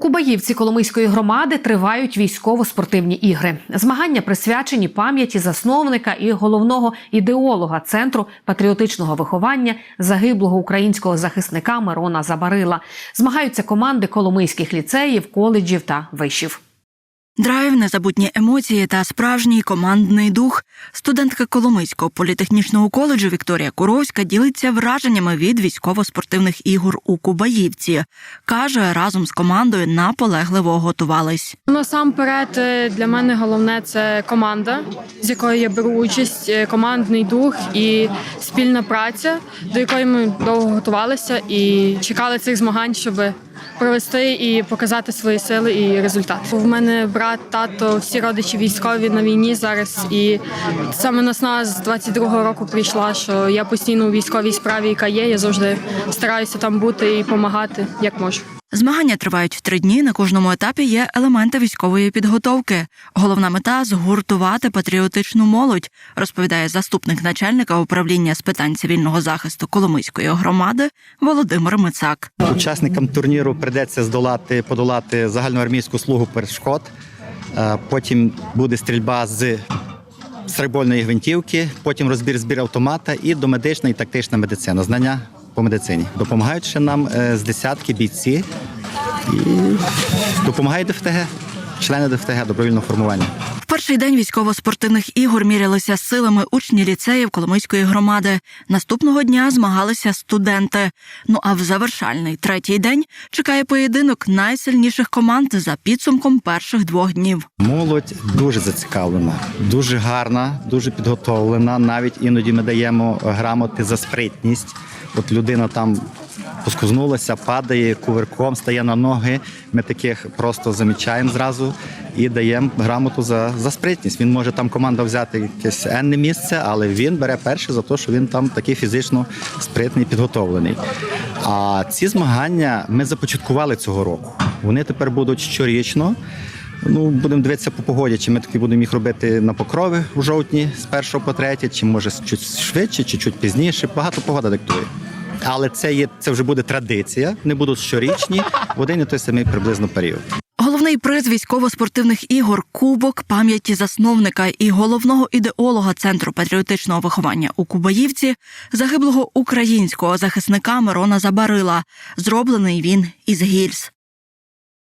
Кубаївці Коломийської громади тривають військово-спортивні ігри. Змагання присвячені пам'яті засновника і головного ідеолога центру патріотичного виховання загиблого українського захисника Мирона Забарила. Змагаються команди коломийських ліцеїв, коледжів та вишів. Драйв, незабутні емоції та справжній командний дух. Студентка Коломийського політехнічного коледжу Вікторія Куровська ділиться враженнями від військово-спортивних ігор у Кубаївці. Каже, разом з командою наполегливо готувались. Насамперед е, для мене головне це команда, з якою я беру участь, е, командний дух і спільна праця, до якої ми довго готувалися і чекали цих змагань, щоб провести і показати свої сили і результат. В мене брат, тато, всі родичі військові на війні зараз. І саме насна з 22-го року прийшла, що я постійно у військовій справі, яка є. Я завжди стараюся там бути і допомагати, як можу. Змагання тривають три дні. На кожному етапі є елементи військової підготовки. Головна мета згуртувати патріотичну молодь, розповідає заступник начальника управління з питань цивільного захисту Коломийської громади Володимир Мицак. Учасникам турніру прийдеться здолати, подолати загальноармійську слугу перешкод. Е, Потім буде стрільба з стрейбольної гвинтівки, потім розбір збір автомата і домедична і тактична медицина. Знання по медицині. Допомагають ще нам е, з десятки бійці і допомагають ДФТГ, члени ДФТГ добровільного формування. Перший день військово-спортивних ігор мірялися силами учні ліцеїв Коломийської громади. Наступного дня змагалися студенти. Ну а в завершальний третій день чекає поєдинок найсильніших команд за підсумком перших двох днів. Молодь дуже зацікавлена, дуже гарна, дуже підготовлена. Навіть іноді ми даємо грамоти за спритність. От людина там поскузнулася, падає кувирком, стає на ноги. Ми таких просто замічаємо зразу і даємо грамоту за, за спритність. Він може там команда взяти якесь енне місце, але він бере перше за те, що він там такий фізично спритний, підготовлений. А ці змагання ми започаткували цього року. Вони тепер будуть щорічно. Ну, будемо дивитися по погоді, чи ми таки будемо їх робити на покрови у жовтні з 1 по 3, чи може чуть швидше, чи чуть пізніше. Багато погода диктує. Але це є це вже буде традиція, не будуть щорічні в один і той самий приблизно період. Головний приз військово-спортивних ігор Кубок пам'яті засновника і головного ідеолога центру патріотичного виховання у Кубаївці, загиблого українського захисника Мирона Забарила. Зроблений він із гільз.